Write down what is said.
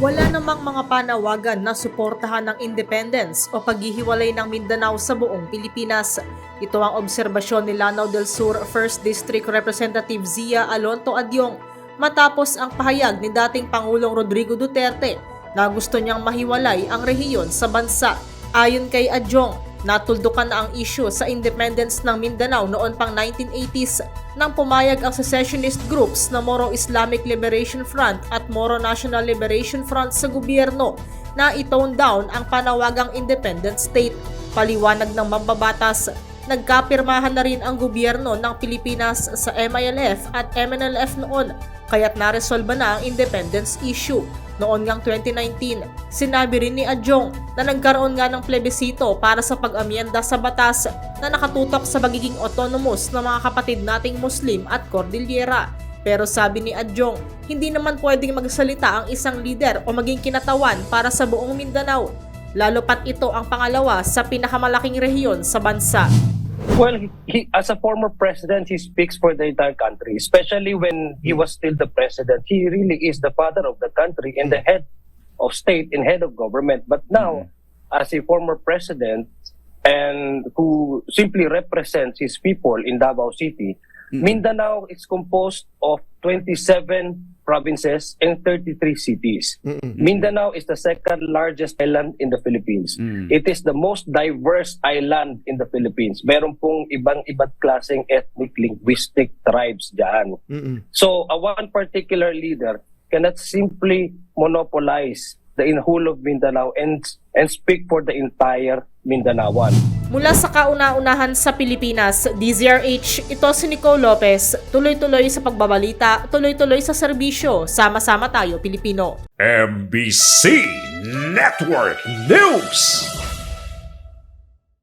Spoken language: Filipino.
Wala namang mga panawagan na suportahan ng independence o paghihiwalay ng Mindanao sa buong Pilipinas. Ito ang obserbasyon ni Lanao del Sur 1st District Representative Zia Alonto Adyong matapos ang pahayag ni dating Pangulong Rodrigo Duterte na gusto niyang mahiwalay ang rehiyon sa bansa. Ayon kay Adyong, natuldukan na ang issue sa independence ng Mindanao noon pang 1980s nang pumayag ang secessionist groups na Moro Islamic Liberation Front at Moro National Liberation Front sa gobyerno na itone down ang panawagang independent state. Paliwanag ng mambabatas, nagkapirmahan na rin ang gobyerno ng Pilipinas sa MILF at MNLF noon kaya't naresolba na ang independence issue. Noon ngang 2019, sinabi rin ni Adjong na nagkaroon nga ng plebisito para sa pag-amyenda sa batas na nakatutok sa pagiging autonomous ng mga kapatid nating Muslim at Cordillera. Pero sabi ni Adjong, hindi naman pwedeng magsalita ang isang lider o maging kinatawan para sa buong Mindanao, lalo pat ito ang pangalawa sa pinakamalaking rehiyon sa bansa. Well, he, as a former president, he speaks for the entire country, especially when he was still the president. He really is the father of the country and the head of state and head of government. But now, as a former president and who simply represents his people in Davao City, Mindanao is composed of 27 provinces and 33 cities. Mindanao is the second largest island in the Philippines. It is the most diverse island in the Philippines. Meron pong ibang iba't klaseng ethnic linguistic tribes diyan. So, a one particular leader cannot simply monopolize the in whole of Mindanao and and speak for the entire Mindanaoan. Mula sa kauna-unahan sa Pilipinas, DZRH, ito si Nico Lopez, tuloy-tuloy sa pagbabalita, tuloy-tuloy sa serbisyo, sama-sama tayo Pilipino. MBC Network News.